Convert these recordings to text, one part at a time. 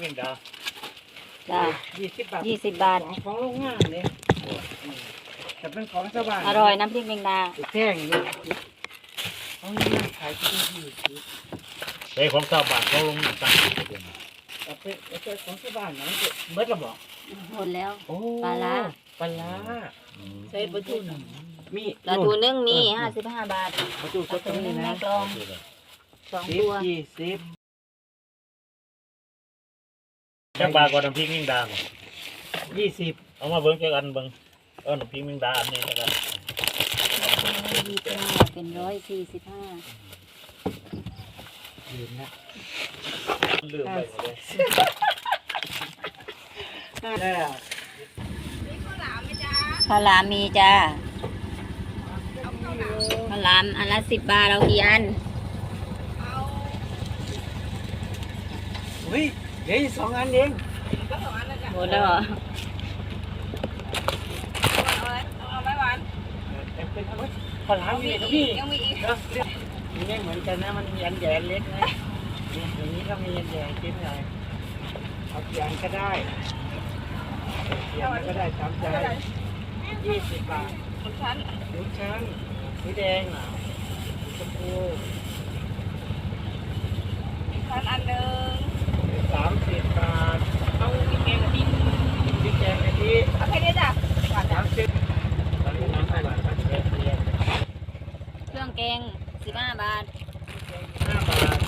เมงดาจ้ายี่สิบบาทยี่สิบบาท ของของโรงงานเนี่ยแต่เป็นของชาวบ้านอร่อยน้ำพริกแมงดาแท่งนี่ของโรงงานขายที่ยี่สิบใส่ของชาวบ้านเขาลงตั้งแต่เป็นเป็นของชาวบ้านนะเบิดระบอกหมดแล้วโอ้ปลาร้าปลาร้าใส่ปลาทูหนึ่งมีปลาทูนึ่งมีห้าสิบห้าบาทปลาทูปลาสทูดๆนึ่นี่งแม่นะกลองสองสิบตัวยี่สิบ จังบาทกว่าน้ำพริกเมงดาบ่ยี่สิบเอามาเบิ่งจักอันเบิ่งเอาน้ำพริกเมงดาอันนี้แล้วกันยี่สิบห้าเป็นร้อยสี่สิบห้าลืมนะลืมไปหมดเลยแล้วข้าวหลามมีจ้าข้าวหลามอันละสิบบาทเรากี่อันเฮ้ย เดี๋ยวอีกสองอันเองหมดแล้วเหรอเป็นเป็นเอาไว้ขอล้างนี่พี่ยังมีอีกนะนี่ไม่เหมือนกันนะมันมีอันใหญ่อันเล็กนะนี่อย่างนี้ก็มีอันใหญ่ชิ้นใหญ่เอากี่อันก็ได้กี่อันก็ได้ตามใจยี่สิบบาททุกชั้นทุกชั้นสีแดงเหรอสีชมพูชั้นอันหนึ่งสามสิบบาทเอาพริกแกงกะทิพริกแกงกะทิเอาแค่นี้จ้ะสามสิบตอนนี้น้ำเท่าไหร่ครับเรียนเรียน เครื่องแกงสิบห้าบาท ห้าบาท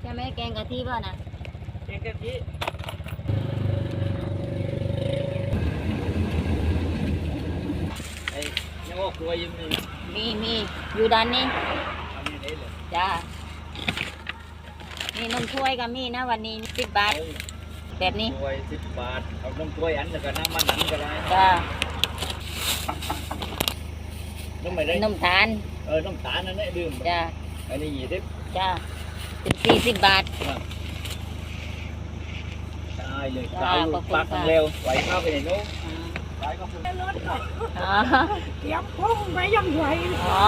ใช่ไหมแกงกะทิป่ะนะ แกงกะทิไอ้ยังออกตัวยังมี มีมี อยู่ด้านนี้ทำยังไงเลยจ้ามีนมถ้วยก็มีนะวันนี้สิบบาท แบบนี้ถ้วยสิบบาท เอาน้ำถ้วยอันแล้วก็น้ำมันอันก็ได้จ้าน้ำไม่ได้นมตาลเออน้ำตาลนั่นแหละดื่มจ้าอันนี้ยี่สิบจ้าเป็นสี่สิบบาทได้เลยจ้าเก้าขอบคุณปักค่ะเร็วไหวเข้าไปไหนนู้น อ่าไหวก็คุณอ๋อเตรียมพุ่งไปยังไหวอ๋อ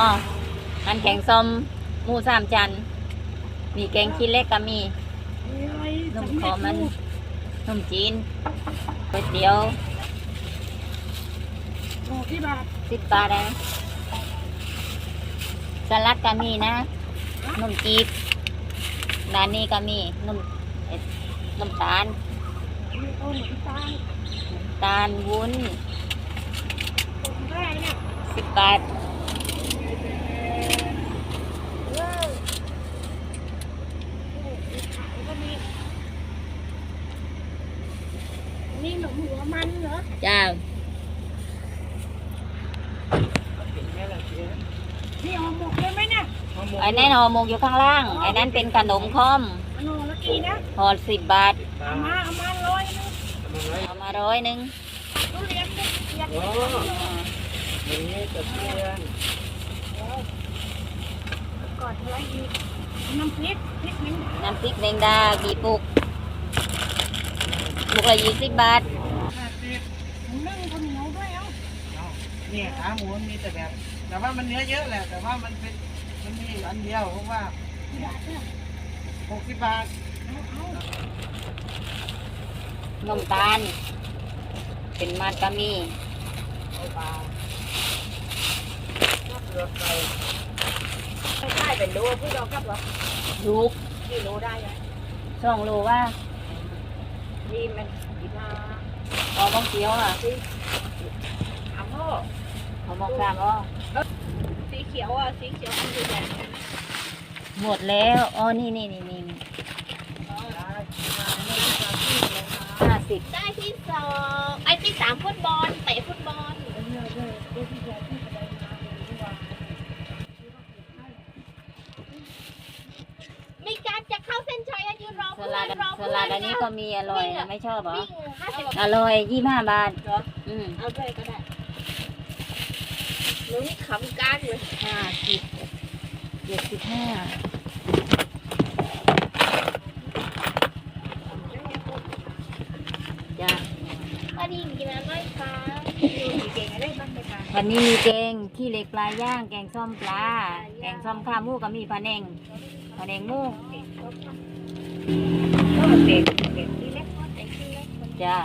อันแกงส้มหมูสามจัน มีแกงขี้เล็กก็มีนมขอมันนมจีนก๋วยเตี๋ยวที่บาทสิบบาทนะสลัดก็มีนะนมจีบร้านนี้ก็มีนมนมตาลเอาหมูตาล ตาลวุ้นเท่าไหร่เนี่ยสิบบาทนี่หนูหัวมันเหรอ จ้านี่ห่อหมกเลยไหมเนี่ยห่อหมกไอ้นั่นห่อหมกอยู่ข้างล่าง ไอ้นั่นเป็นขนมคอมอันนู้นละกี่นะห่อสิบบาท เอามาเอามาร้อยนึง เอามา ร้อยหนึ่งทุเรียนเนี่ยเรียนโอ้อย่างนี้ตะเพียนก่อนอะไรอีกน้ำพริกพริกนี่น้ำพริกแดงดากี่ปุกปุกละยี่สิบบาทห้าสิบนึ่งข้าวเหนียวด้วยเอ้าเนี่ยขาหมูมันมีแต่แบบ แต่ว่ามันเนื้อเยอะแหละ แต่ว่ามันเป็น มันมีอยู่อันเดียวเพราะว่าหกสิบบาทนมตาล เป็นมัดก็มีเอาปลาเลือกไก่ไม่ใช่เป็นรู้ผู้ดอกกับเหรอลูกที่รู้ได้อะสองโลว่านี่มันอีกาพอบ้องเกี๊ยวอะอาโม่พอบอกสามอ๋อสีเขียวอะสีเขียวมันอยู่ไหนหมดแล้วอ๋อนี่นี่นี่นี่นี่ห้าสิบได้ที่สองไอ้ที่ สามฟุตบอลเตะฟุตบอลมีการจะเข้าเส้นชัยอะยืนรอสเพื่อลันดรอสเพื่อนลัดอันนี้ก็มีอร่อยนะไม่ชอบเหรอวิ่งห้าสิบอร่อยยี่ห้าบาทอืมเอาด้วยก็ได้หนูนี่ขำการเลยห้าสิบเจ็ดสิบห้า จ้าป้าดีมีกินอะไรไหมคะมีแกวันนี้มีแกงขี้เหล็กปลาย่าง แกงส้มปลา แกงส้มข้าวหมูก็มีพะแนงพะแนงหมูเด็กเด็กที่เล็กก็แต่ที่เล็กจ้า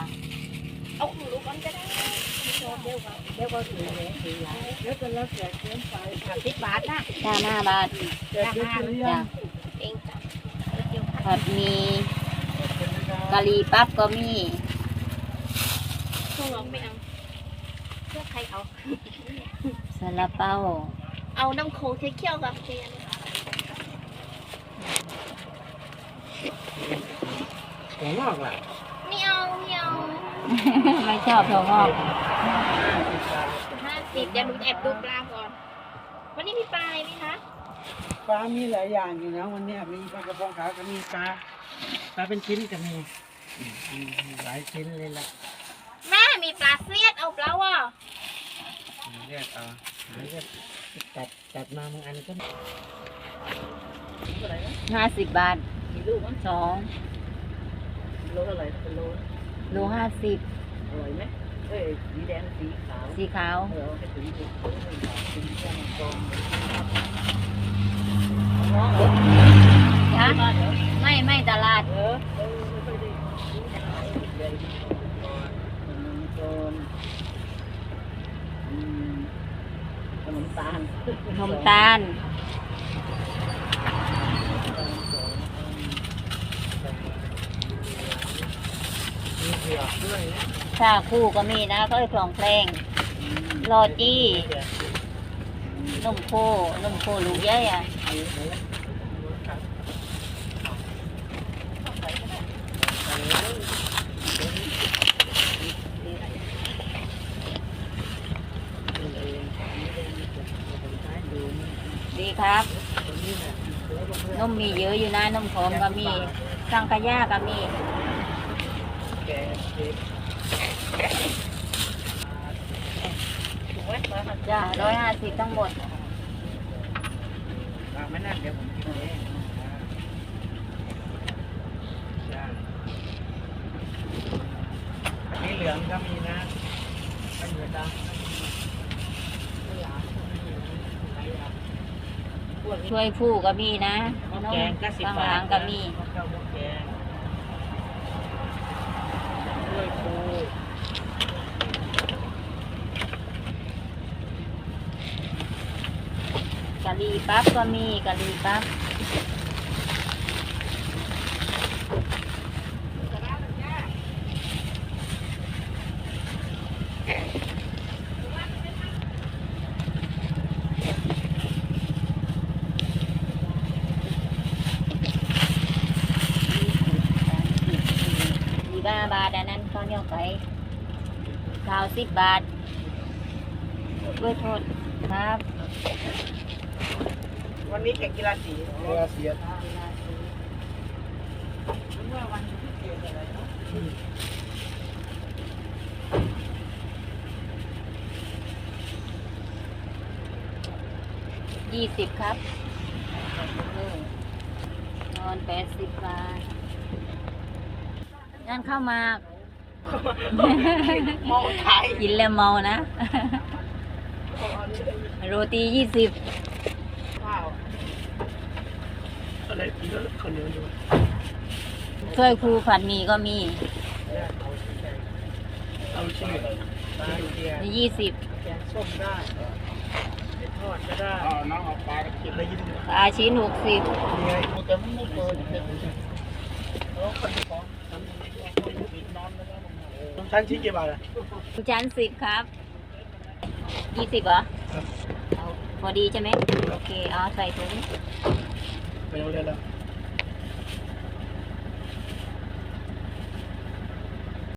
เอาของลูกมันก็ได้เดี๋ยวเดี๋ยวก่อนเดี๋ยวก็ถือเลยถือหลายเดี๋ยวจะรับแจกเกินไปสามสิบบาทนะจ้าห้าบาทแจกเกินไปหรือยัจ้างเองจ้ะแล้วเดี๋ยวผัดหมีกะหรี่ปั๊บก็มี พวกเราไม่เอาเพื่อใครเอา ซาลาเปาเอาน้ำโค้งเคี่ยวๆกับเทียนหัวงอกล่ะไม่เอาไม่เอาไม่ชอบถั่วงอกห้าสิบเดี๋ยวหนูแอบดูปลาก่อน วันนี้มีปลาอะไรไหมคะปลามีหลายอย่างอยู่นะวันเนี้ยมีปลากระพงขาวก็มีปลาปลาเป็นชิ้นก็มีอืมมีหลายชิ้นเลยล่ะแม่มี ปลาเสียดเอาปลาอะเลือกเอาหาเลือกตัดตัดมาบางอันก็ห้าสิบบาทมีลูกมันสองโลเท่าไหร่เป็นโลโลห้าสิบอร่อยไหมเอ้ยสีแดงสีขาวสีขาวเออไปถึงจุดถึงแค่มังไม่ไม่ตลาดเออ มังกรอืมขนมตาลนมตาลมีเผือกด้วยนะชาคู่ก็มีนะก็ไอ้คลองเพลงโรจี้นมโคนมโคลูกเยอะอะดีครับ นมมีเยอะอยู่นะนมหอมก็มีสังขยาก็มีจ้าร้อยห้าสิบทั้งหมดไม่น่าเดี๋ยวผมกินเองนนี้เหลืองก็มีเหลือดำไม่หลาไม่หลาพวกนี้ ช่วยผู้ก็มีนะข้าวนมแกงก็สิบข้างบาหลัทงก็มีข้าวหม้อแกงช่วยปูกะหรี่ปั๊บก็มีกะหรี่ปั๊บยี่บ้าบาทอันนั้นข้าวเหนียวไก่ ข้าวสิบบาทด้วยโทษครับ วันนี้แข่งกีฬาสีกีฬาสีเมื่อวันที่เกิดอะไรเนาะยี่สิบครับนอนแปดสิบบาทนั่นเข้ามา มองไทยกินแล้วเมานะ โรตียี่สิบข้าวอะไรกินแล้วคนเดียวอยู่ถ้วยครูผัดหมี่ก็มีเอาชื่อปลาเกียร์ยี่สิบแกงส้มได้ไปทอดก็ได้น้องเอาปลากินแล้วยิ้มปลาชิ้นหกสิบเยแต่มันไม่เกินแล้วคนที่ของฉันคนที่ปิดนอนแล้ว ก็ฉันชี้กี่บาทอะจานสิบครับยี่สิบเหรอเอาพอดีใช่ไหมโอเคเอาใส่ถุงไปโรงเรียนแล้ว